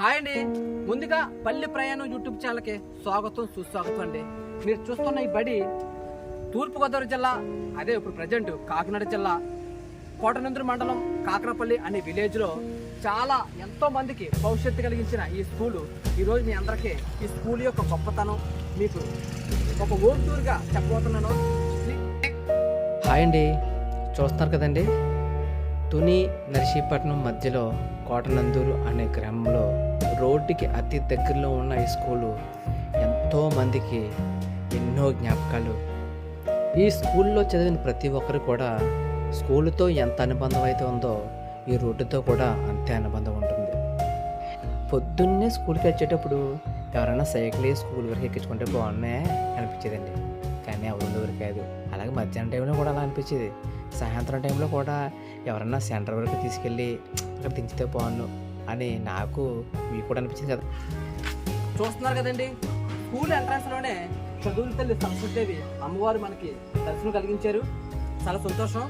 Hi అండి. ముందుగా పల్లి ప్రయాణం యూట్యూబ్ ఛానల్కి స్వాగతం సుస్వాగతం అండి. మీరు చూస్తున్న ఈ బడి తూర్పుగోదావరి జిల్లా అదే ఇప్పుడు ప్రజెంట్ కాకినాడ జిల్లా. కోటనందురు మండలం కాకరపల్లి అనే విలేజ్లో చాలా ఎంతో మందికి భవిష్యత్తు కలిగించిన ఈ స్కూలు. ఈరోజు మీ అందరికీ ఈ స్కూల్ యొక్క గొప్పతనం మీకు ఒక ఓన్ టూర్గా చెప్పబోతున్నాను. హాయ్ అండి. చూస్తున్నారు కదండి? తుని నర్సీపట్నం మధ్యలో కోటనందూరు అనే గ్రామంలో రోడ్డుకి అతి దగ్గరలో ఉన్న ఈ స్కూలు ఎంతో మందికి ఎన్నో జ్ఞాపకాలు. ఈ స్కూల్లో చదివిన ప్రతి ఒక్కరు కూడా స్కూలుతో ఎంత అనుబంధం అయితే ఉందో ఈ రోడ్డుతో కూడా అంతే అనుబంధం ఉంటుంది. పొద్దున్నే స్కూల్కి వచ్చేటప్పుడు ఎవరైనా సైకిల్ వేసి స్కూల్ వరకు ఎక్కించుకుంటే బాగున్నాయే? అనిపించేదండి. కానీ ఎవరు వరకు కాదు. అలాగే మధ్యాహ్నం టైంలో కూడా అలా అనిపించేది. సాయంత్రం టైంలో కూడా ఎవరన్నా సెంటర్ వరకు తీసుకెళ్ళి అక్కడ దించితే పోను అని నాకు మీకు కూడా అనిపించింది కదా. చూస్తున్నారు కదండి స్కూల్ ఎంట్రన్స్లోనే చదువుల తల్లి సరస్వతిదేవి అమ్మవారు మనకి దర్శనం కలిగించారు. చాలా సంతోషం.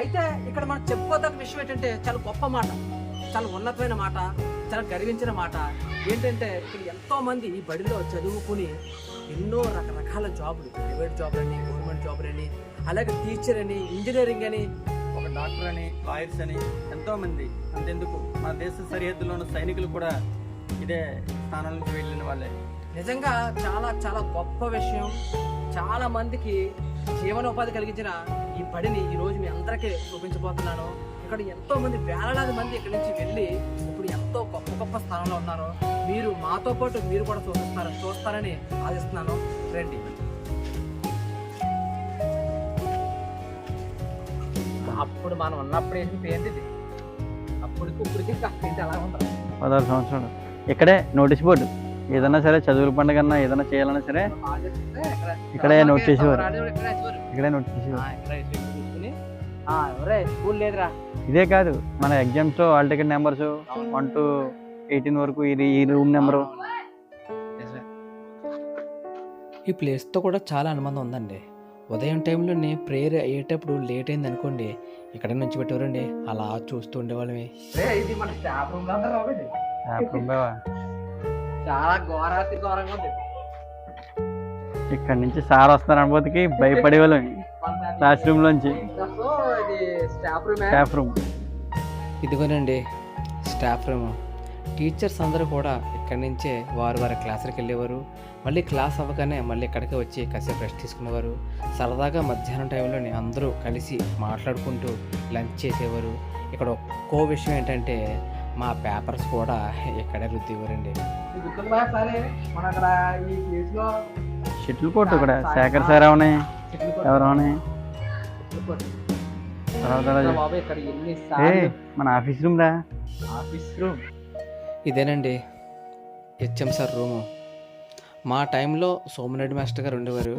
అయితే ఇక్కడ మనం చెప్పుకోదగ్గ విషయం ఏంటంటే చాలా గొప్ప మాట చాలా ఉన్నతమైన మాట చాలా గర్వించిన మాట. ఏంటంటే ఇక్కడ ఎంతో మంది ఈ బడిలో చదువుకుని ఎన్నో రకరకాల జాబులు ప్రైవేట్ జాబులని గవర్నమెంట్ జాబులని అలాగే టీచర్ అని ఇంజనీరింగ్ అని ఒక డాక్టర్ అని లాయర్స్ అని ఎంతోమంది. అంతెందుకు? మన దేశ సరిహద్దులో ఉన్న సైనికులు కూడా ఇదే స్థానం నుంచి వెళ్ళిన వాళ్ళే. నిజంగా చాలా చాలా గొప్ప విషయం. చాలా మందికి జీవనోపాధి కలిగించిన ఈ బడిని ఈ రోజు మీ అందరికీ చూపించబోతున్నాను. ఇక్కడ ఎంతో మంది వేలాది మంది ఇక్కడి నుంచి వెళ్ళి ఇప్పుడు ఎంతో గొప్ప గొప్ప స్థానంలో ఉన్నారు. మీరు మాతో పాటు మీరు కూడా చూపిస్తారు చూస్తారని ఆశిస్తున్నాను. రండి. అప్పుడు మనం ఉన్నప్పుడు ఇది. అప్పటికి ఇప్పటికి ఎలా ఉంటుంది. పదహారు సంవత్సరాలు. ఇక్కడే నోటీస్ బోర్డు. ఏదైనా సరే చదువుల పండుగ అన్నా ఏదైనా చేయాలన్నా సరే ఇక్కడే నోట్ చేసేవారు. ఇక్కడే నోట్ చేసేవారు స్కూల్ లేదురా. ఇదే కాదు మన exams hall ticket numbers one two eighteen వరకు ఇది ఈ రూమ్ నెంబరు. ఈ ప్లేస్తో కూడా చాలా అనుబంధం ఉందండి. ఉదయం టైంలోనే ప్రేయర్ అయ్యేటప్పుడు లేట్ అయింది అనుకోండి ఇక్కడ నుంచి పెట్టేవారండి. అలా చూస్తూ ఉండేవాళ్ళమే. ఇది మన స్టాఫ్ రూమ్ చాలా ఘోరాతి ఘోరంగా ఉంది. ఇక్కడ నుంచి సార్ వస్తున్నారు అనుభూతికి భయపడే వాళ్ళం క్లాస్ రూమ్ లోంచి. స్టాఫ్ రూమ్ స్టాఫ్ రూమ్ ఇదిగోనండి స్టాఫ్ రూమ్ టీచర్స్ అందరూ కూడా ఇక్కడి నుంచే వారు వారి క్లాసులకు వెళ్ళేవారు. మళ్ళీ క్లాస్ అవ్వగానే మళ్ళీ ఇక్కడికి వచ్చి కాసేపు రెస్ట్ తీసుకునేవారు. సరదాగా మధ్యాహ్నం టైంలోనే అందరూ కలిసి మాట్లాడుకుంటూ లంచ్ చేసేవారు. ఇక్కడ ఒక్కో విషయం ఏంటంటే మా పేపర్స్ కూడా ఇక్కడే రుద్దేవారండి. షటిల్ కోర్టు ఇక్కడ. శేఖర్ సార్ ఏ మన ఆఫీస్ రూమ్ రా ఆఫీస్ రూమ్? ఇదేనండి హెచ్ఎం సార్ రూము. మా టైంలో సోమరెడ్డి మాస్టర్ గారు ఉండేవారు.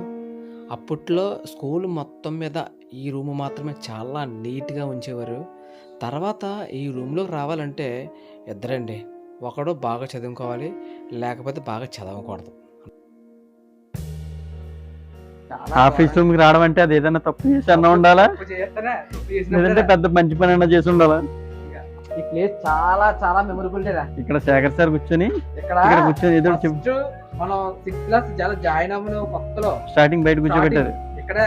అప్పట్లో స్కూల్ మొత్తం మీద ఈ రూమ్ మాత్రమే చాలా నీట్గా ఉంచేవారు. తర్వాత ఈ రూమ్లోకి రావాలంటే ఇద్దరండి. ఒకడు బాగా చదువుకోవాలి లేకపోతే బాగా చదవకూడదు. ఆఫీస్ రూమ్కి రావడం అంటే అది ఏదైనా తప్పు చేసి అన్న ఉండాలా? లేదంటే పెద్ద మంచి పని అన్నా చేసి ఉండాలా? ప్లేస్ చాలా చాలా మెమొరబుల్ రా. ఇక్కడ శేఖర్ సార్ కూర్చొని ఇక్కడ కూర్చొని ఏదో చెప్పు మనం సిక్స్త్ క్లాస్ చాలా జాయిన్ అవ్వను కొత్తలో స్టార్టింగ్ బయట కూర్చోబెట్టారు. ఇక్కడ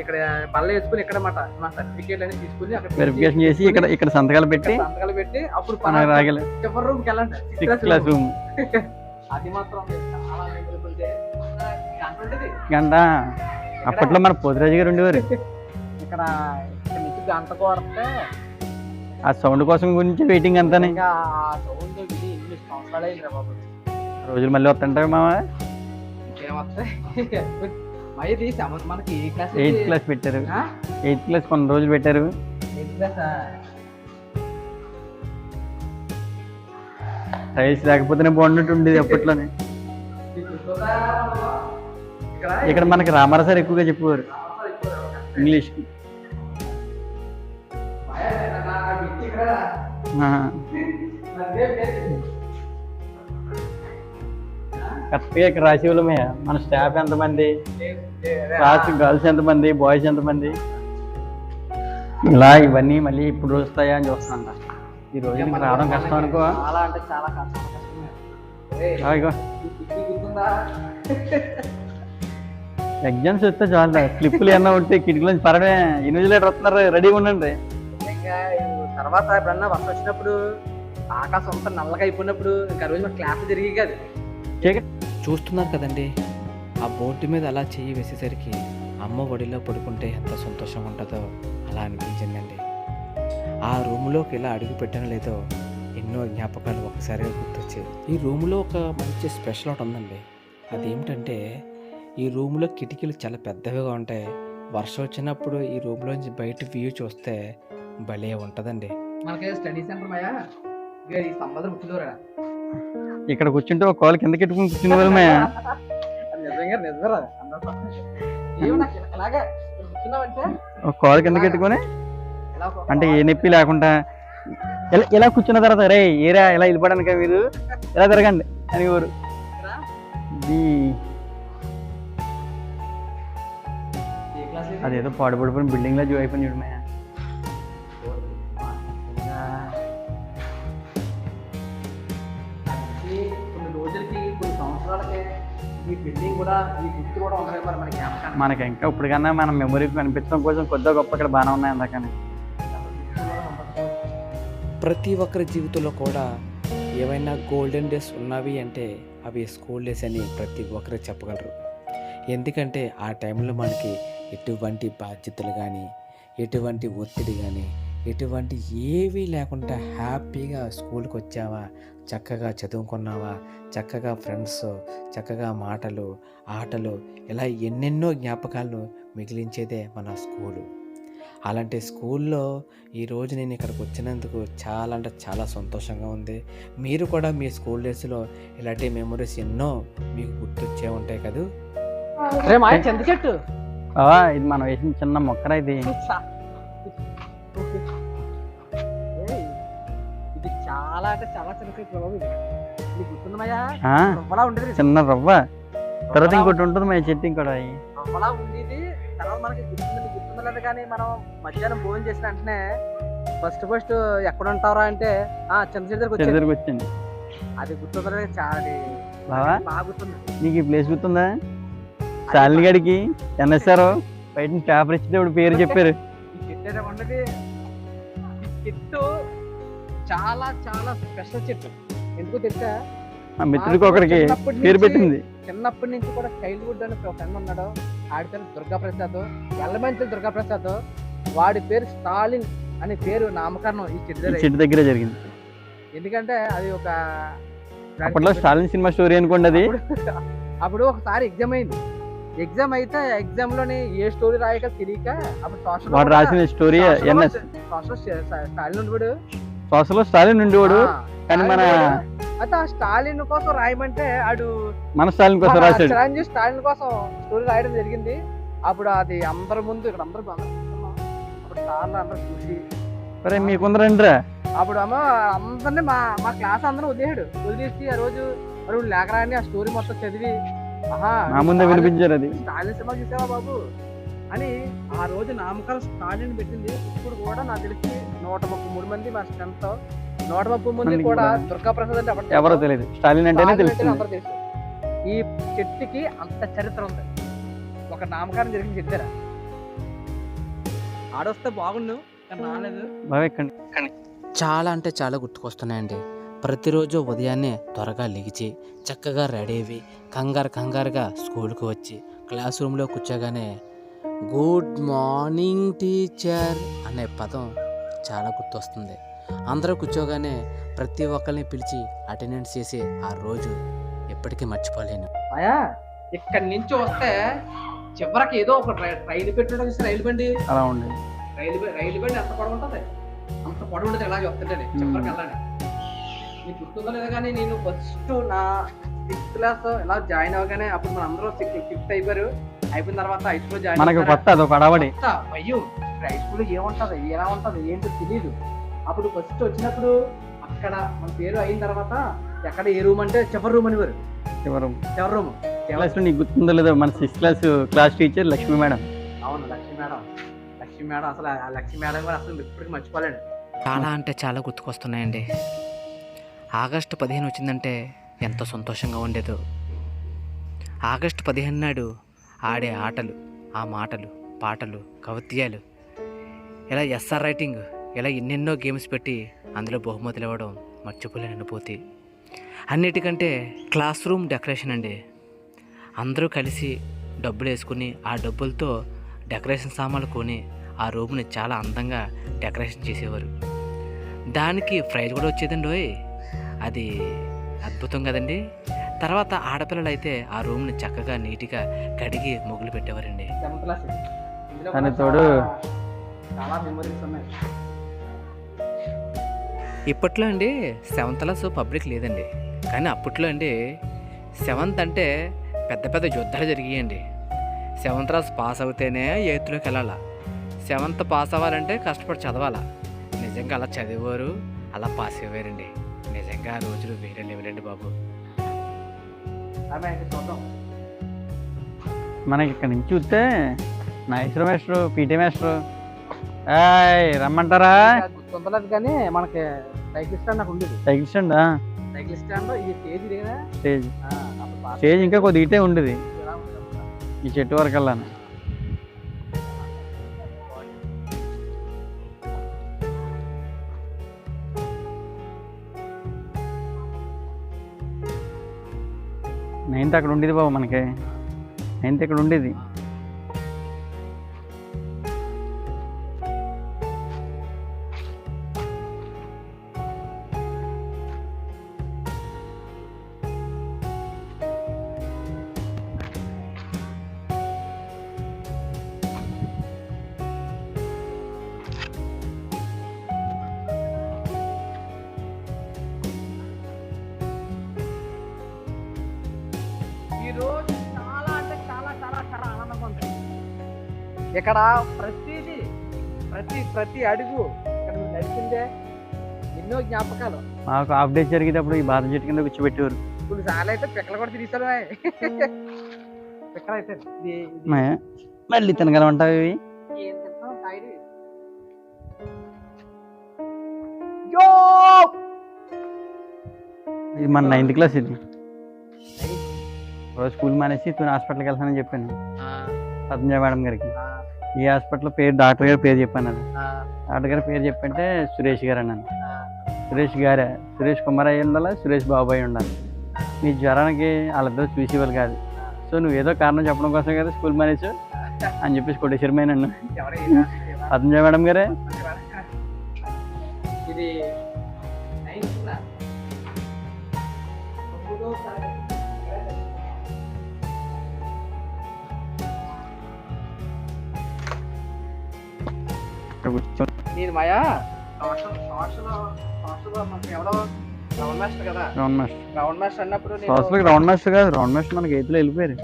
ఇక్కడ బల్ల వేసుకుని ఇక్కడ మాట మా సర్టిఫికేట్ అని తీసుకుని అక్కడ వెరిఫికేషన్ చేసి ఇక్కడ ఇక్కడ సంతకాలు పెట్టి సంతకాలు పెట్టి అప్పుడు రాగల. చివరి రూమ్కి వెళ్ళండి? సిక్స్త్ క్లాస్ రూమ్ అది మాత్రం చాలా మెమొరబుల్ డే. గంట అప్పట్లో మన పోతిరాజు గారు ఉండేవారు. ఇక్కడ ఇక్కడ నుంచి గంట కొడితే ఆ సౌండ్ కోసం గురించి వెయిటింగ్ అంతానే ఇంకా ఆ సౌండ్ విని ఎన్ని సంవత్సరాలు అయిందిరా బాబు. రోజులు మళ్ళీ వస్తుంటాయి మామ ఇంకేమొస్తాయి ఇది సెవెంత్ మనకి ఏ క్లాస్ ఎయిత్ క్లాస్ పెట్టారు. ఎయిత్ క్లాస్ కొన్ని రోజులు పెట్టారు. ఎయిత్ క్లాస్ టైల్స్ లేకపోతేనే బాగున్నట్టు ఉండేది అప్పట్లోనే. ఇక్కడ మనకి రామారావు సార్ ఎక్కువగా చెప్పేవారు ఇంగ్లీష్ కరెక్ట్గా ఇక్కడ రాసేవాళ్ళమే మన స్టాఫ్ ఎంతమంది? క్లాస్ గర్ల్స్ ఎంతమంది? బాయ్స్ ఎంతమంది? ఇలా ఇవన్నీ మళ్ళీ ఇప్పుడు వస్తాయా అని చూస్తానంట. ఈ రోజు రావడం కష్టం అనుకో. చాలా అంటే చాలా కష్టం. ఎగ్జామ్స్ వస్తే చాలు స్లిప్పులు ఏమన్నా ఉంటే కిటికీ నుంచి పరడే ఇన్విజిలేటర్ వస్తున్నారు. రెడీగా ఉండండి. తర్వాత ఎప్పుడన్నా వర్షం వచ్చినప్పుడు ఆకాశం అంతా నల్లగా అయిపోయినప్పుడు ఇంకా రోజు క్లాస్ జరిగి కాదు. చూస్తున్నారు కదండి ఆ బోర్డు మీద అలా చెయ్యి వేసేసరికి అమ్మ ఒడిలో పడుకుంటే ఎంత సంతోషంగా ఉంటుందో అలా అనిపించిందండి. ఆ రూమ్లోకి ఇలా అడుగు పెట్టడం లేదో ఎన్నో జ్ఞాపకాలు ఒకసారిగా గుర్తొచ్చాయి ఈ రూమ్లో ఒక మంచి స్పెషల్ ఒకటి ఉందండి. అదేమిటంటే ఈ రూమ్లో కిటికీలు చాలా పెద్దవిగా ఉంటాయి. వర్షం వచ్చినప్పుడు ఈ రూమ్లోంచి బయట వ్యూ చూస్తే భలే ఉంటుందండి. మనకి స్టడీ సెంటర్ మాయా? ఇక ఈ సంబంధం కూర్చుందోరా ఇక్కడ కూర్చుంటే ఒక కాల్ కింద కెట్టుకుని కూర్చునే నిజంగా నిజమరా కూర్చున్నావంటే? ఒక కాల్ కింద కెట్టుకొని ఇలా ఒక- అంటే ఏ నొప్పి లేకుండా. ఇలా ఇలా కూర్చున్న తర్వాత రే ఏరా ఇలా వెళ్ళిపోవడానికి మీరు? ఇలా తిరగండి? అని ఊరు? అదేదో పాడుపడిపోయిన బిల్డింగ్లో జూ అయిపోయింది చూడమే ఈ బిల్డింగ్ కూడా ఈ గుర్తు కూడా మరి మన జ్ఞాపకాన్ని మనకి ఇంకా ఇప్పుడు కన్నా మన మెమరీ కనిపించడం కోసం కొద్దిగా గొప్ప ఇక్కడ బాగానే ఉన్నాయి అందుకని ప్రతి ఒక్కరి జీవితంలో కూడా ఏవైనా గోల్డెన్ డేస్ ఉన్నవి అంటే అవి స్కూల్ డేస్ అని ప్రతి ఒక్కరు చెప్పగలరు. ఎందుకంటే ఆ టైంలో మనకి ఎటువంటి బాధ్యతలు కానీ ఎటువంటి ఒత్తిడి కానీ ఎటువంటి ఏవీ లేకుండా హ్యాపీగా స్కూల్కి వచ్చావా చక్కగా చదువుకున్నావా? చక్కగా ఫ్రెండ్స్ చక్కగా మాటలు ఆటలు ఇలా ఎన్నెన్నో జ్ఞాపకాలను మిగిలించేదే మన స్కూలు. అలాంటి స్కూల్లో ఈరోజు నేను ఇక్కడికి వచ్చినందుకు చాలా అంటే చాలా సంతోషంగా ఉంది. మీరు కూడా మీ స్కూల్ డేస్లో ఇలాంటి మెమరీస్ ఎన్నో మీకు గుర్తొచ్చే ఉంటాయి కదా? చెట్టు. ఇది మనం వేసిన చిన్న మొక్కరా ఇది? చాలా అంటే చాలా చిన్న. చిన్న రవ్వ. తర్వాత ఇంకోటి ఉంటుంది మా చెట్టు ఇంకోటి అవి రవ్వలా ఉండేది. తర్వాత మనకి గుర్తుంది గుర్తుండలేదు కానీ మనం మధ్యాహ్నం భోజనం చేసిన వెంటనే ఫస్ట్ ఫస్ట్ ఎక్కడ ఉంటారా అంటే ఆ చెట్టు దగ్గరికి వచ్చేది దగ్గరకు వచ్చింది అది గుర్తుండలేదు చాలా బావా? బాగా గుర్తుంది. నీకు ఈ ప్లేస్ గుర్తుందా? శాలిని గడికి ఎన్ఎస్ఆర్ బయట పేపర్ ఇచ్చేటప్పుడు పేరు చెప్పారు. చెట్టు చాలా చాలా స్పెషల్ చెట్టు ఎందుకో తెలుసా ఆ మిత్రుడికి ఒకరికి పేరు పెట్టింది చిన్నప్పటి నుంచి కూడా చైల్డ్హుడ్ అని ఒక ఫ్రెండ్ ఉన్నాడు ఆడి పేరు దుర్గా ప్రసాద్ ఎల్లమంచి దుర్గా ప్రసాద్ వాడి పేరు స్టాలిన్ అనే పేరు నామకరణం ఈ చెట్టు దగ్గర చెట్టు దగ్గరే జరిగింది ఎందుకంటే అది ఒక అప్పట్లో స్టాలిన్ సినిమా స్టోరీ అనుకోండి అది అప్పుడు- అప్పుడు ఒకసారి ఎగ్జామ్ అయింది ఎగ్జామ్ అయితే ఎగ్జామ్లోని ఏ స్టోరీ రాయక తెలియక అప్పుడు సోషల్ వాడు రాసిన స్టోరీ ఎన్ఎస్ సోషల్ స్టాలిన్ ఉండేవాడు సోషల్ స్టాలిన్ ఉండేవాడు. కానీ మన అయితే ఆ స్టాలిన్ కోసం రాయమంటే ఆడు మన స్టాలిన్ కోసం రాశాడు. చిరంజీవి స్టాలిన్ కోసం స్టోరీ రాయడం జరిగింది. అప్పుడు అది అందరి ముందు ఇక్కడ అందరూ. అప్పుడు సార్లు అందరూ చూసి సరే మీకుందరండి అప్పుడు అమ్మ అందరినీ మా మా క్లాస్ అందరూ వదిలేడు వదిలేసి ఆ రోజు మరి లేకరా అని ఆ స్టోరీ మొత్తం చదివి ఆహా నా ముందే వినిపించారు అది. స్టాలిన్ సినిమా చూసావా బాబు? అని ఆ రోజు నామకరం స్టాలిన్ పెట్టింది. ఇప్పుడు కూడా నాకు తెలిసి నూట ముప్పై మూడు మంది మా స్ట్రెంత్ నూట ముప్పై మంది కూడా దుర్గా ప్రసాద్ అంటే ఎవరు తెలియదు. స్టాలిన్ అంటేనే స్టాలిన్ తెలుస్తుంది. అందరూ తెలుసు? ఈ చెట్టుకి అంత చరిత్ర ఉంది. ఒక నామకరణం జరిగిన చెట్టారా ఆడొస్తే బాగుండు చాలా అంటే చాలా గుర్తుకొస్తున్నాయండి. ప్రతిరోజు ఉదయాన్నే త్వరగా లేచి చక్కగా రెడీ అయ్యి కంగారు కంగారుగా స్కూల్కి వచ్చి క్లాస్ రూమ్లో కూర్చోగానే గుడ్ మార్నింగ్ టీచర్ అనే పదం చాలా గుర్తొస్తుంది. అందరూ కూర్చోగానే ప్రతి ఒక్కరిని పిలిచి అటెండెన్స్ చేసి ఆ రోజు ఎప్పటికీ మర్చిపోలేను. అయ్యా ఇక్కడి నుంచి వస్తే చివరికి ఏదో ఒక రైలు రైలు పెట్టడం రైలు బండి. అలా ఉండేది రైలు బ- రైలు బండి ఎంత పొడవు ఉంటుంది? అంత పొడవు ఉంటుంది ఎలా చెప్తుంటే చివరికి వెళ్ళాలి. నీకు గుర్తుందో లేదో కానీ నేను ఫస్ట్ నా సిక్స్త్ క్లాస్ ఇలా జాయిన్ అవ్వగానే అప్పుడు మన అందరూ ఫిఫ్త్ అయిపోయారు. అయిపోయిన తర్వాత హై స్కూల్ జాయిన్ మనకు కొత్త అదొక అడవడి. భయం హై స్కూల్ ఏముంటది? ఎలా ఉంటది? ఏంటో తెలియదు అప్పుడు ఫస్ట్ వచ్చినప్పుడు అక్కడ మన పేరు అయిన తర్వాత ఎక్కడ ఏ రూమ్ అంటే చివరి రూమ్ అనేవారు ఎవరు చివరి రూమ్ క్లాస్లో నీకు గుర్తుందో లేదో మన sixth class class teacher Lakshmi madam. అవును లక్ష్మీ మేడం. లక్ష్మీ మేడం అసలు ఆ లక్ష్మీ మేడం కూడా అసలు ఇప్పటికి మర్చిపోలేండి. చాలా అంటే చాలా గుర్తుకొస్తున్నాయండి. ఆగస్టు పదిహేను వచ్చిందంటే ఎంత సంతోషంగా ఉండేదో. ఆగస్టు పదిహేను నాడు ఆడే ఆటలు ఆ మాటలు పాటలు కవిత్యాలు ఇలా ఎస్ఆర్ రైటింగ్ ఇలా ఎన్నెన్నో గేమ్స్ పెట్టి అందులో బహుమతులు ఇవ్వడం మర్చిపోలేని అనుభూతి. అన్నిటికంటే క్లాస్ రూమ్ డెకరేషన్ అండి. అందరూ కలిసి డబ్బులు వేసుకుని ఆ డబ్బులతో డెకరేషన్ సామాన్లు కొని ఆ రూమ్ని చాలా అందంగా డెకరేషన్ చేసేవారు. దానికి ప్రైజ్ కూడా వచ్చేదండి ఓయ్. అది అద్భుతం కదండి. తర్వాత ఆడపిల్లలు అయితే ఆ రూమ్ని చక్కగా నీట్గా కడిగి మొగ్గులు పెట్టేవారండి. తోడు చాలా మెమరీస్ ఉన్నాయి. ఇప్పట్లో అండి సెవెంత్ క్లాస్ పబ్లిక్ లేదండి. కానీ అప్పట్లో అండి సెవెంత్ అంటే పెద్ద పెద్ద యుద్ధాలు జరిగాయండి. సెవెంత్ క్లాస్ పాస్ అవుతేనే ఎయిత్లోకి వెళ్ళాలా. సెవెంత్ పాస్ అవ్వాలంటే కష్టపడి చదవాలా. నిజంగా అలా చదివారు అలా పాస్ అయ్యారండి నిజంగా ఆ రోజులు వేరే లెవెల్ అండి బాబు. మనకి ఇక్కడ నుంచి చూస్తే నాగేశ్వర మాస్టర్ పీటీ మాస్టర్. ఏయ్ రమ్మంటారా? గుర్తుండలేదు కానీ మనకి సైకిల్ స్టాండ్ నాకు ఉండేది. సైకిల్ స్టాండ్ సైకిల్ స్టాండ్ ఇది స్టేజ్ స్టేజ్. స్టేజ్ ఇంకా కొద్ది ఇటే ఉండేది? ఈ చెట్టు వరకు నైన్త్ అక్కడ ఉండేది బాబు మనకి. నైన్త్ ఇక్కడ ఉండేది. ఇక్కడ ప్రతిదీ ప్రతి ప్రతి అడుగు ఇక్కడ నడిచిందే ఎన్నో జ్ఞాపకాలు. మాకు హాఫ్ డే జరిగేటప్పుడు ఈ బాదం చెట్టు కింద కూర్చోబెట్టేవారు. ఇప్పుడు చాలా అయితే పిక్కలు కూడా తిరిగిస్తాడు పిక్కలు అయితే మళ్ళీ తినగలమంటావు ఇవి? ఇది మన నైన్త్ క్లాస్ ఇది. రోజు స్కూల్ మానేసి తను హాస్పిటల్కి వెళ్తానని చెప్పాను. పద్మజ మేడం గారికి. ఈ హాస్పిటల్ పేరు డాక్టర్ గారి పేరు చెప్పాను డాక్టర్ గారి పేరు చెప్పంటే సురేష్ గారు అన్నాను. సురేష్ గారే. సురేష్ కుమార్ అయ్యి ఉండాలి? సురేష్ బాబు అయి ఉండాలి. నీ జ్వరానికి వాళ్ళిద్దరూ చూసేవాళ్ళు కాదు. సో నువ్వు ఏదో కారణం చెప్పడం కోసం కదా స్కూల్ మానేసు అని చెప్పేసి కొట్టేశ్వరమే నన్ను. పద్మజ మేడం గారే. ఇది ఇక్కడ కూర్చో నేను మాయా? రౌండ్ మాస్టర్ కదా. Round master. రౌండ్ మాస్టర్ అన్నప్పుడు నేను సోషల్కి రౌండ్ మాస్టర్ కాదు రౌండ్ మాస్టర్ మనకి ఎయిత్లో వెళ్ళిపోయారు.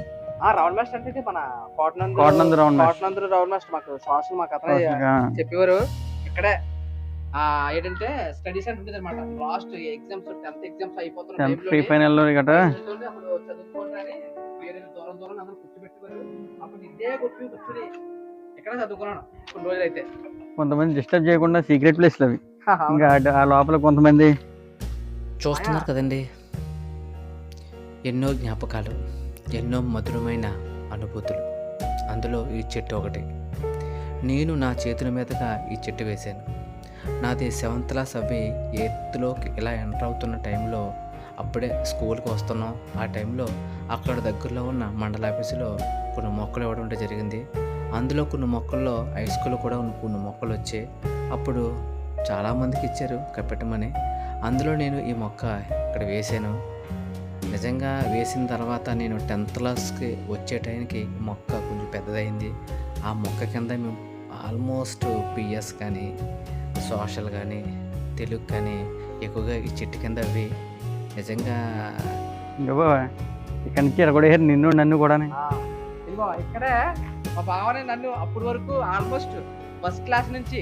ఆ రౌండ్ మాస్టర్ అంటే మన Kotanandu Kotanandu round master. Kotanandu round master మాకు సోషల్ మాకు అతనే. చెప్పేవారు. ఇక్కడే ఆ ఏంటంటే స్టడీ సెంటర్ ఉంటుంది అనమాట లాస్ట్ ఎగ్జామ్స్ టెన్త్ ఎగ్జామ్స్ అయిపోతున్న టెన్త్ time ప్రీ గట్రా కూర్చోండి, అప్పుడు చదువుకోవడానికి వేరే దూరం దూరం అందరూ కూర్చోబెట్టేవారు. అప్పుడు ఇదే కూర్చొని కూర్చొని ఇక్కడ చదువుకున్నాను? కొన్ని రోజులు అయితే కొంతమంది డిస్టర్బ్ చేయకుండా సీక్రెట్ ప్లేస్లు అవి ఇంకా ఆ లోపల కొంతమంది చూస్తున్నారు కదండి. ఎన్నో జ్ఞాపకాలు ఎన్నో మధురమైన అనుభూతులు. అందులో ఈ చెట్టు ఒకటి. నేను నా చేతుల మీదుగా ఈ చెట్టు వేశాను. నాది సెవెంత్ క్లాస్ అవి ఎయిత్లోకి ఇలా ఎంటర్ అవుతున్న టైంలో అప్పుడే స్కూల్కి వస్తున్నాం. ఆ టైంలో అక్కడ దగ్గరలో ఉన్న మండల ఆఫీసులో కొన్ని మొక్కలు ఇవ్వడం జరిగింది. అందులో కొన్ని మొక్కల్లో హై స్కూల్ కూడా ఉన్న కొన్ని మొక్కలు వచ్చాయి అప్పుడు చాలామందికి ఇచ్చారు కప్పెట్టమని. అందులో నేను ఈ మొక్క ఇక్కడ వేసాను నిజంగా వేసిన తర్వాత నేను టెన్త్ క్లాస్కి వచ్చే టైంకి మొక్క కొంచెం పెద్దదైంది. ఆ మొక్క కింద మేము ఆల్మోస్ట్ పిఎస్ కానీ సోషల్ కానీ తెలుగు కానీ ఎక్కువగా ఈ చెట్టు కింద అవి నిజంగా ఇక్కడ నుంచి ఎరగొడేసారు నిన్ను నన్ను కూడా ఇక్కడే మా బావనే నన్ను అప్పటి వరకు ఆల్మోస్ట్ ఫస్ట్ క్లాస్ నుంచి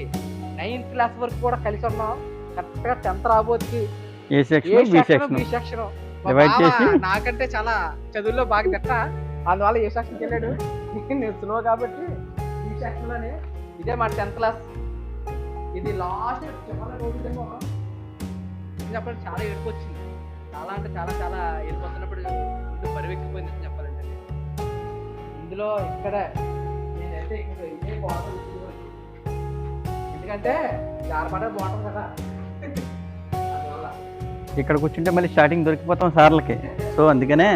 నైన్త్ క్లాస్ వరకు కూడా కలిసి ఉన్నాం. కరెక్ట్గా tenth రాబోతుకి A section B section section B section Divide చేసి? నాకంటే చాలా చదువుల్లో బాగా తిట్ట అందువల్ల ఏ సెక్షన్కి వెళ్ళాడు? నేను స్లో కాబట్టి ఈ సెక్షన్లోనే. ఇదే మా టెన్త్ క్లాస్ ఇది లాస్ట్ చివరి రోజులేమో. ఇది అప్పుడు చాలా ఏడుపు వచ్చింది. చాలా అంటే చాలా చాలా వెళ్ళిపోతున్నప్పుడు ముందు పరివెక్కిపోయిందని చెప్పాలంటే. ఇందులో ఇక్కడ నేనైతే ఇక్కడ ఇదే బాగుంటుంది ఎందుకంటే జారపడే బాగుంటుంది కదా. ఇక్కడ కూర్చుంటే మళ్ళీ స్టార్టింగ్ దొరికిపోతాం సార్లకి. సో అందుకనే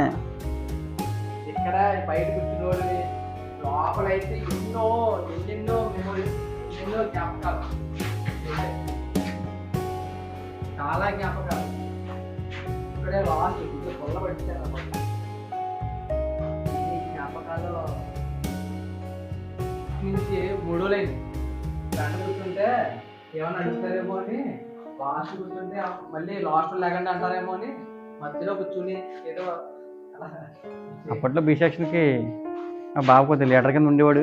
ఇక్కడ బయట కూర్చున్నోళ్ళని లోపలైతే ఎన్నో ఎన్నెన్నో మెమొరీస్ ఎన్నెన్నో జ్ఞాపకాలు. చాలా జ్ఞాపకాలు. ఇక్కడే కొల్ల పట్టించారు జ్ఞాపకాలు నుంచి మూడో లైన్ ఫ్రెండ్ కూర్చుంటే ఏమన్నా అడుగుతారేమో అని లాస్ట్ కూర్చుంటే మళ్ళీ లాస్ట్ లేకుండా అంటారేమో అని మధ్యలో కూర్చుని ఏదో అలా అప్పట్లో బి సెక్షన్కి మా బాబు కొద్దిగా లీటర్ కింద ఉండేవాడు.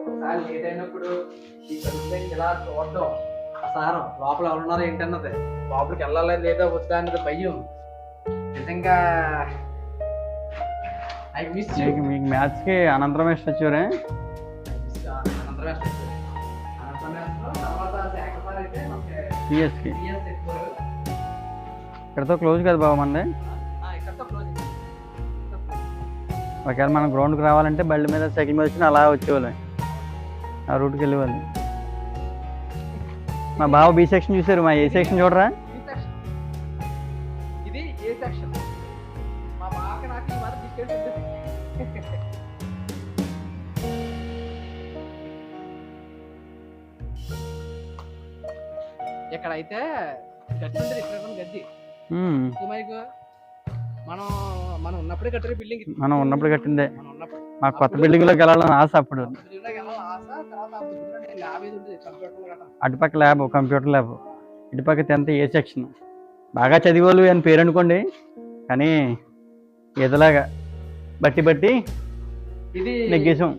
ఒకసారి లేట్ అయినప్పుడు ఈ ఇలా చూడడం ఆ సారం లోపల ఎవరున్నారో ఏంటన్నది లోపలికి వెళ్ళాలి లేదా వద్దా అన్నది భయం. నిజంగా మీకు మీకు మ్యాథ్స్కి అనంతరం వేస్ట్ వచ్చేవారే సిఎస్కి ఇక్కడతో క్లోజ్ కదా బాబు మంది ఒకవేళ మనం గ్రౌండ్కి రావాలంటే బళ్ళ మీద సైకిల్ మీద వచ్చిన అలా వచ్చేవాళ్ళం. ఆ రూట్కి వెళ్ళేవాళ్ళం. మా బావ బి సెక్షన్ చూసారు మా ఏ సెక్షన్ చూడరా? ఇక్కడైతే గడ్డి ఉంటుంది ఇక్కడ గడ్డి. మైకు మనం మనం ఉన్నప్పుడే కట్టారు బిల్డింగ్ మనం ఉన్నప్పుడు కట్టిందే. మా కొత్త బిల్డింగ్లోకి వెళ్ళాలని ఆశ అప్పుడు. అటుపక్క ల్యాబ్ కంప్యూటర్ ల్యాబ్ ఇటుపక్క టెన్త్ ఏ సెక్షన్ బాగా చదివేవాళ్ళు అని పేరు అనుకోండి కానీ ఎదలాగా బట్టి బట్టి ఇది నెగ్గేసాం.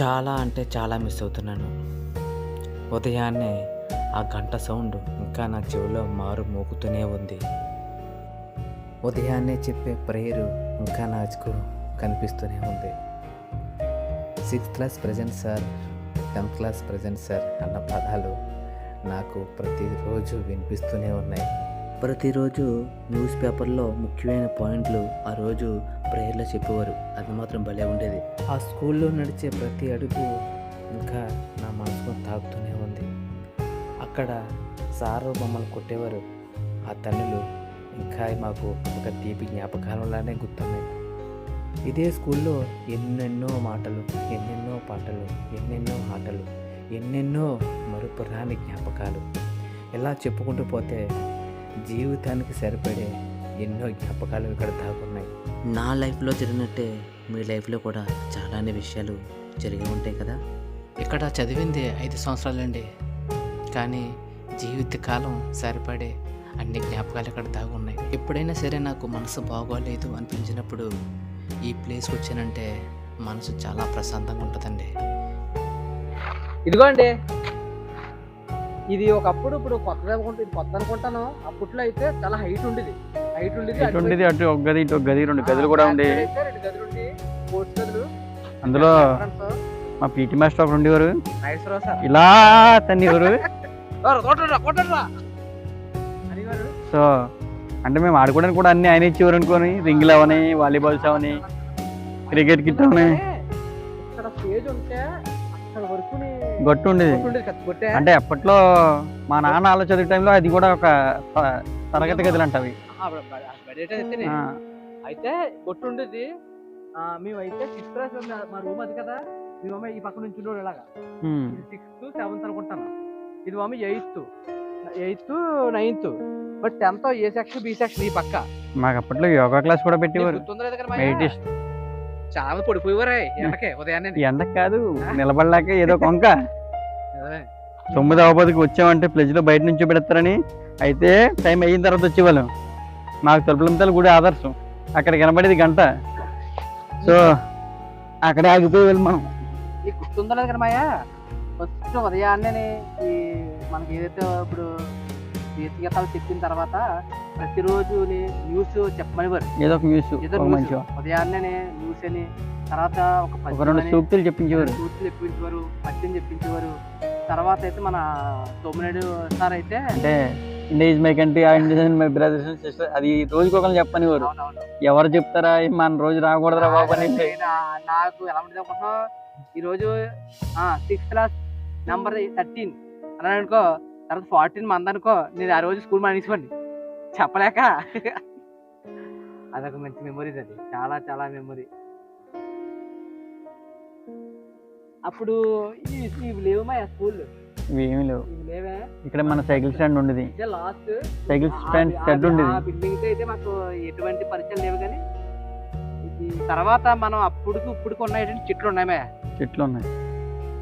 చాలా అంటే చాలా మిస్ అవుతున్నాను. ఉదయాన్నే ఆ గంట సౌండ్ ఇంకా నా చెవిలో మారు మోగుతూనే ఉంది. ఉదయాన్నే చెప్పే ప్రేయరు ఇంకా నాకు కనిపిస్తూనే ఉంది. Sixth class present sir tenth class present sir అన్న పదాలు నాకు ప్రతిరోజు వినిపిస్తూనే ఉన్నాయి. ప్రతిరోజు న్యూస్ పేపర్లో ముఖ్యమైన పాయింట్లు ఆ రోజు ప్రేయర్లో చెప్పేవారు. అది మాత్రం భలే ఉండేది. ఆ స్కూల్లో నడిచే ప్రతి అడుగు ఇంకా నా మనసుకు తాకుతూనే ఉంది అక్కడ సారు మమ్మల్ని కొట్టేవారు. ఆ తల్లులు ఇంకా మాకు ఒక తీపి జ్ఞాపకాలంలానే గుర్తున్నాయి. ఇదే స్కూల్లో ఎన్నెన్నో మాటలు ఎన్నెన్నో పాటలు ఎన్నెన్నో ఆటలు ఎన్నెన్నో మరుపురాని జ్ఞాపకాలు. ఇలా చెప్పుకుంటూ పోతే జీవితానికి సరిపడే ఎన్నో జ్ఞాపకాలు ఇక్కడ దాగున్నాయి. నా లైఫ్లో జరిగినట్టే మీ లైఫ్లో కూడా చాలానే విషయాలు జరిగి ఉంటాయి కదా? ఇక్కడ చదివింది ఐదు సంవత్సరాలండి. కానీ జీవితకాలం సరిపడే అన్ని జ్ఞాపకాలు ఇక్కడ దాగున్నాయి. ఎప్పుడైనా సరే నాకు మనసు బాగోలేదు అనిపించినప్పుడు ఈ ప్లేస్కి వచ్చానంటే మనసు చాలా ప్రశాంతంగా ఉంటుందండి. ఇదిగోండి. ఇది ఒకప్పుడు ఇప్పుడు కొత్తది అనుకుంటా ఇది కొత్త అనుకుంటాను. అప్పట్లో అయితే చాలా హైట్ ఉండేది. హైట్ ఉండేది ఇటు ఉండేది అటు ఒక గది ఇటు ఒక గది రెండు గదులు కూడా ఉండే అయితే రెండు గదులు ఉండి స్పోర్ట్స్ గదులు. అందులో మా పీటీ మాస్టర్ ఒకరు ఉండేవారు. సార్. ఇలా తన్నేవారు. కొట్టరా కొట్టరా అనేవారు సో అంటే మేము ఆడుకోవడానికి కూడా అన్ని ఆయన ఇచ్చేవారు అనుకోని రింగులు అవని వాలీబాల్స్ అవని క్రికెట్ కిట్ అవని. గట్టు. ఉండేది అంటే అప్పట్లో మా నాన్న ఆలో చదివే టైంలో అది కూడా ఒక తరగతి గదులు అంట అవి ఆ, బ- బ- బడి అయితే కొట్టు ఉండేది మేమైతే సిక్స్త్ మా రూమ్ అది కదా. మేమమ్మ ఈ పక్క నుంచి ఉండేవాడు ఇలాగా సిక్స్త్ సెవెంత్ అనుకుంటాను. ఇది mummy eighth. Eighth ninth. But tenth A section B section ఈ పక్క. మాకు అప్పట్లో యోగా క్లాస్ కూడా పెట్టేవారు. చాలా పడిపోయేవారే ఎండకే ఉదయాన్నే. ఎండ కాదు నిలబడలేక ఏదో కొంక. తొమ్మిది అవబోదికి వచ్చామంటే ప్లెజ్లో బయట నుంచి పెడతారని అయితే టైం అయిన తర్వాత వచ్చేవాళ్ళం. మాకు తలుపులంతలు గుడి ఆదర్శం. అక్కడ కనబడేది గంట. సో అక్కడే ఆగిపోయేవాళ్ళం మనం. నీకు గుర్తుందా కదా మాయా ఫస్ట్ ఉదయాన్నే ఈ మనకి ఏదైతే ఇప్పుడు గీతాలు చెప్పిన తర్వాత ప్రతిరోజు న్యూస్ చెప్పమనివారు. ఏదో ఒక న్యూస్ ఏదో న్యూస్ ఉదయాన్నే న్యూస్ అని తర్వాత ఒక రెండు సూక్తులు చెప్పించేవారు. సూక్తులు చెప్పించేవారు పద్యం చెప్పించేవారు. తర్వాత అయితే మన తొమ్మినేడు సార్ అయితే అంటే ఇండియా మై కంట్రీ ఆ India my brothers and sister అది రోజుకి ఒకరు చెప్పని వారు అవునవును. ఎవరు చెప్తారా "ఏ, మన రోజు రాకూడదురా బాబు అని నాకు ఎలా ఉంటుంది అనుకుంటున్నావు? ఈరోజు సిక్స్త్ క్లాస్ నెంబర్ థర్టీన్ అని అనుకో తర్వాత ఫార్టీన్ మంది అనుకో నేను ఆ రోజు స్కూల్ మానేసుకోండి. చెప్పలేక. అదొక మంచి మెమరీస్ అది. చాలా చాలా మెమరీ అప్పుడు ఇవి ఇవి లేవు మా స్కూల్ ఇవి ఏమీ లేవు? ఇక్కడ మన సైకిల్ స్టాండ్ ఉండేది. లాస్ట్. సైకిల్ స్టాండ్ షెడ్ ఉండేది. బిల్డింగ్ అయితే మాకు ఎటువంటి పరిచయం లేవు కానీ తర్వాత మనం అప్పుడుకి ఇప్పుడుకి ఉన్నాయి చెట్లు ఉన్నాయమే చెట్లు ఉన్నాయి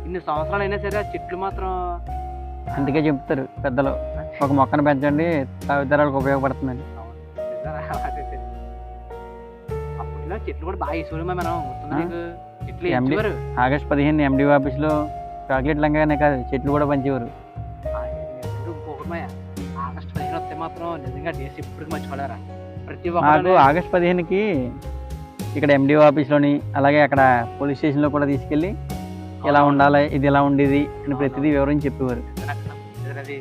ఇన్ని సంవత్సరాలు అయినా సరే ఆ చెట్లు మాత్రం అందుకే చెప్తారు పెద్దలు. ఒక మొక్కను పెంచండి తదితరాలకు ఉపయోగపడుతుందని. అప్పట్లో చెట్లు కూడా బాగా వేసేవారు మనం. గుర్తుందా ఆ? నీకు? చెట్లు ఎండి- వేసేవారు ఆగస్ట్ పదిహేను ఎండి ఆఫీస్లో చాక్లెట్ లంగానే కాదు చెట్లు కూడా పంచేవారు. ఆగస్టు పదిహేను వస్తే మాత్రం నిజంగా డేస్ ఇప్పటికి మర్చిపోలేరా? ప్రతి ఒక్కరు ఆగస్ట్ పదిహేనుకి ఇక్కడ ఎండిఓ ఆఫీస్లోని అలాగే అక్కడ పోలీస్ స్టేషన్లో కూడా తీసుకెళ్ళి ఇలా ఉండాలి ఇది ఇలా ఉండేది అని ప్రతిదీ వివరించి చెప్పేవారు. అది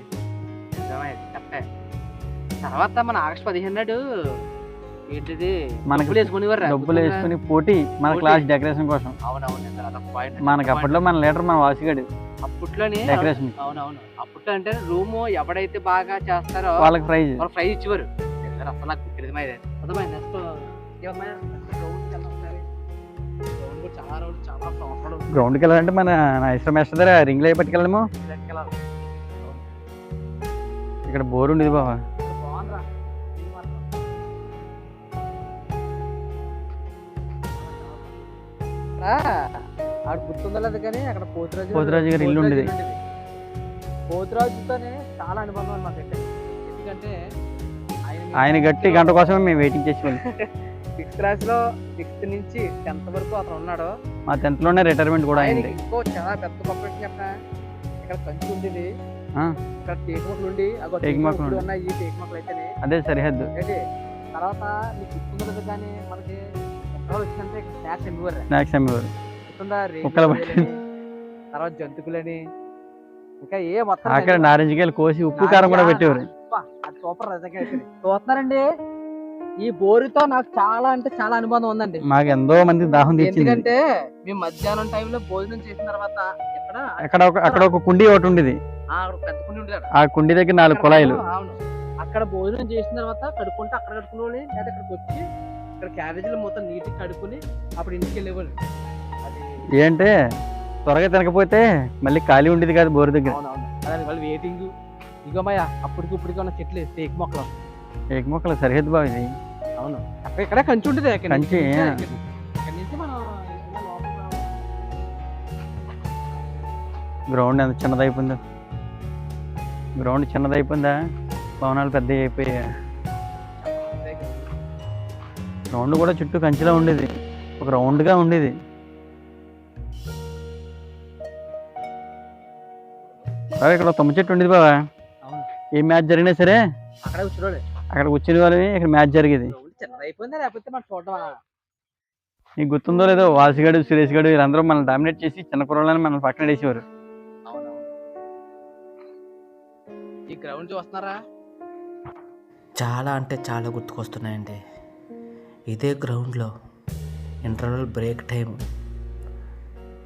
నిజమే కరెక్టే. తర్వాత మన ఆగస్ట్ పదిహేను నాడు ఏంటిది? మనకి వేసుకునేవారు డబ్బులు వేసుకుని పోటీ మన. క్లాస్ డెకరేషన్ కోసం. అవునవును. మనకి అప్పట్లో మన లీడర్ మన వాసిగాడు. అప్పట్లోనే డెకరేషన్ అవునవును. అప్పట్లో అంటే రూమ్ ఎవడైతే బాగా చేస్తారో వాళ్ళకి ప్రైజ్ వాళ్ళు ఫ్రై ఇచ్చేవారు. అసలు నాకు తెలియదు గ్రౌండ్కి వెళ్ళాలంటే మన ఇష్టం మేస్టర్ దగ్గర రింగ్లో పట్టుకెళ్ళము ఇలాంటికి వెళ్ళాలి ఇక్కడ బోర్ ఉండేది ఆడ లేదు కానీ అక్కడ పోతురాజు పోతురాజు గారి ఇల్లు ఉండేది. పోతురాజుతోనే చాలా అనుబంధం మాకైతే ఎందుకంటే ఆయన గట్టి గంట కోసమే మేము వెయిటింగ్ చేసేవాళ్ళం. సిక్స్త్ క్లాస్లో సిక్స్త్ నుంచి టెన్త్ వరకు అతను ఉన్నాడు. మా టెన్త్లోనే రిటైర్మెంట్ కూడా అయింది. ఇంకో చాలా పెద్ద గొప్ప చెప్పిన? ఇక్కడ కంచి ఉండేది. అదే సరిహద్దు తర్వాత కానీ మనకి స్నాక్స్ స్నాక్స్ అమ్మేవారు కుక్కల తర్వాత జంతుకులని ఇంకా ఏ మొత్తం అక్కడ నారింజకాయలు కోసి ఉప్పు కారం కూడా పెట్టేవారు. సూపర్. చూస్తున్నారండి? ఈ బోరుతో నాకు చాలా అంటే చాలా అనుబంధం ఉందండి. మాకు ఎంతో మంది దాహం ఎందుకంటే మేము మధ్యాహ్నం టైంలో భోజనం చేసిన తర్వాత ఎక్కడ అక్కడ ఒక కుండీ ఒకటి ఉండేది. ఆ, కుండి దగ్గర నాలుగు కుళాయిలు. అవును. అక్కడ భోజనం చేసిన తర్వాత కడుక్కుంటే అక్కడ కడుక్కునే లేదా ఇక్కడికి వచ్చి ఇక్కడ క్యాబేజీలు మొత్తం నీట్గా కడుక్కుని అప్పుడు ఇంటికి వెళ్ళేవాళ్ళు. ఏంటంటే త్వరగా తినకపోతే మళ్ళీ ఖాళీ ఉండేది కాదు బోరు దగ్గర. వాళ్ళు వెయిటింగ్ ఇగోమయ్య అప్పటికి ఇప్పటికి ఉన్న చెట్లు టేక్ మొక్కలు ఏక మొక్కల సరిహద్దు ఇది. అవును. అక్కడ ఇక్కడ కంచి ఉంటుంది. కంచి. గ్రౌండ్ ఎంత చిన్నదైపోయిందో. గ్రౌండ్ చిన్నదైపోయిందా? భవనాలు పెద్ద అయిపోయా గ్రౌండ్ కూడా చుట్టూ కంచిలా ఉండేది. ఒక రౌండ్గా ఉండేది. ఇక్కడ ఒక తుమ్మ చెట్టు ఉండేది బాబా ఏ మ్యాచ్ జరిగినా సరే అక్కడ కూర్చునే వాళ్ళని ఇక్కడ మ్యాచ్ జరిగేది. మనం నీకు గుర్తుందో లేదో వాసిగాడు సురేష్ గాడు వీళ్ళందరూ మనల్ని డామినేట్ చేసి చిన్న కుర్రోళ్ళని మనల్ని పక్కన వేసేవారు. గ్రౌండ్ చూస్తున్నారా? చాలా అంటే చాలా గుర్తుకొస్తున్నాయండి. ఇదే గ్రౌండ్లో ఇంటర్వల్ బ్రేక్ టైం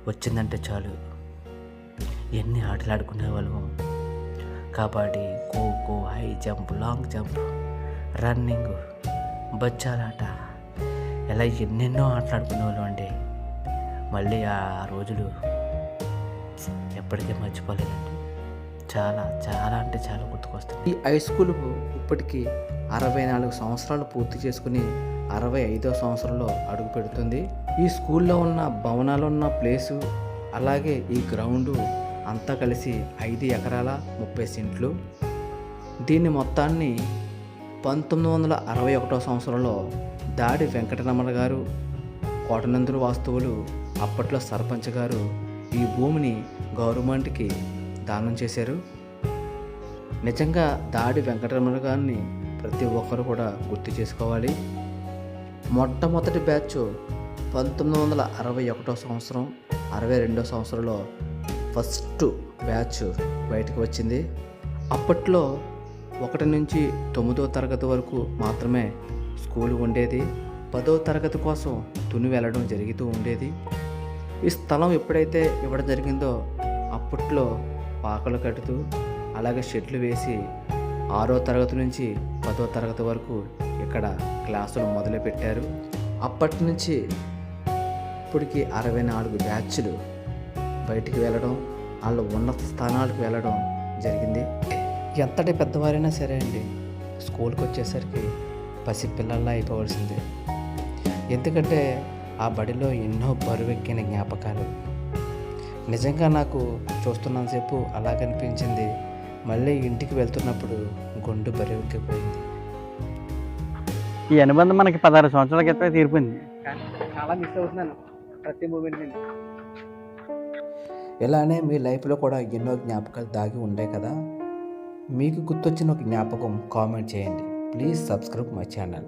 వచ్చిందంటే చాలు. ఎన్ని ఆటలు ఆడుకునే వాళ్ళము? Kabaddi khokho high jump long jump running బచ్చాలాట. ఇలా ఎన్నెన్నో ఆటలు ఆడుకునే వాళ్ళం అండి. మళ్ళీ ఆ రోజులు ఎప్పటికీ మర్చిపోలేదండి. చాలా చాలా అంటే చాలా గుర్తుకొస్తుంది. ఈ హై స్కూల్ ఇప్పటికీ అరవై నాలుగు సంవత్సరాలు పూర్తి చేసుకుని అరవై ఐదో సంవత్సరంలో అడుగు పెడుతుంది. ఈ స్కూల్లో ఉన్న భవనాలు ఉన్న ప్లేసు అలాగే ఈ గ్రౌండు అంతా కలిసి ఐదు ఎకరాల ముప్పై సెంట్లు. దీన్ని మొత్తాన్ని పంతొమ్మిది వందల అరవై ఒకటో సంవత్సరంలో దాడి వెంకటరమణ గారు కోటనందుల వాస్తువులు అప్పట్లో సర్పంచ్ గారు ఈ భూమిని గవర్నమెంట్కి దానం చేశారు. నిజంగా దాడి వెంకటరమణ గారిని ప్రతి ఒక్కరు కూడా గుర్తు చేసుకోవాలి. మొట్టమొదటి బ్యాచ్ పంతొమ్మిది వందల అరవై ఒకటో సంవత్సరం అరవై రెండో సంవత్సరంలో ఫస్ట్ బ్యాచ్ బయటకు వచ్చింది. అప్పట్లో ఒకటి నుంచి తొమ్మిదో తరగతి వరకు మాత్రమే స్కూల్ ఉండేది. పదో తరగతి కోసం తుని వెళ్ళడం జరుగుతూ ఉండేది. ఈ స్థలం ఎప్పుడైతే ఇవ్వడం జరిగిందో అప్పట్లో పాకలు కట్టుతూ అలాగే షెట్లు వేసి ఆరో తరగతి నుంచి పదో తరగతి వరకు ఇక్కడ క్లాసులు మొదలుపెట్టారు. అప్పటి నుంచి ఇప్పటికి అరవై నాలుగు బ్యాచ్లు బయటికి వెళ్ళడం వాళ్ళు ఉన్నత స్థానాలకు వెళ్ళడం జరిగింది. ఎంతటి పెద్దవారైనా సరే అండి స్కూల్కి వచ్చేసరికి పసి పిల్లల్లా అయిపోవాల్సిందే. ఎందుకంటే ఆ బడిలో ఎన్నో బరువెక్కిన జ్ఞాపకాలు. నిజంగా నాకు చూస్తున్నంతసేపు అలాగనిపించింది మళ్ళీ ఇంటికి వెళ్తున్నప్పుడు గుండు బరువెక్కిపోయింది ఈ అనుబంధం మనకి పదహారు సంవత్సరాల క్రితమే తీరిపోయింది. కానీ చాలా మిస్ అవుతున్నాను ప్రతి మూమెంట్ నేను ఇలానే మీ లైఫ్లో కూడా ఎన్నో జ్ఞాపకాలు దాగి ఉంటాయి కదా? మీకు గుర్తొచ్చిన ఒక జ్ఞాపకం కామెంట్ చేయండి. Please subscribe my channel.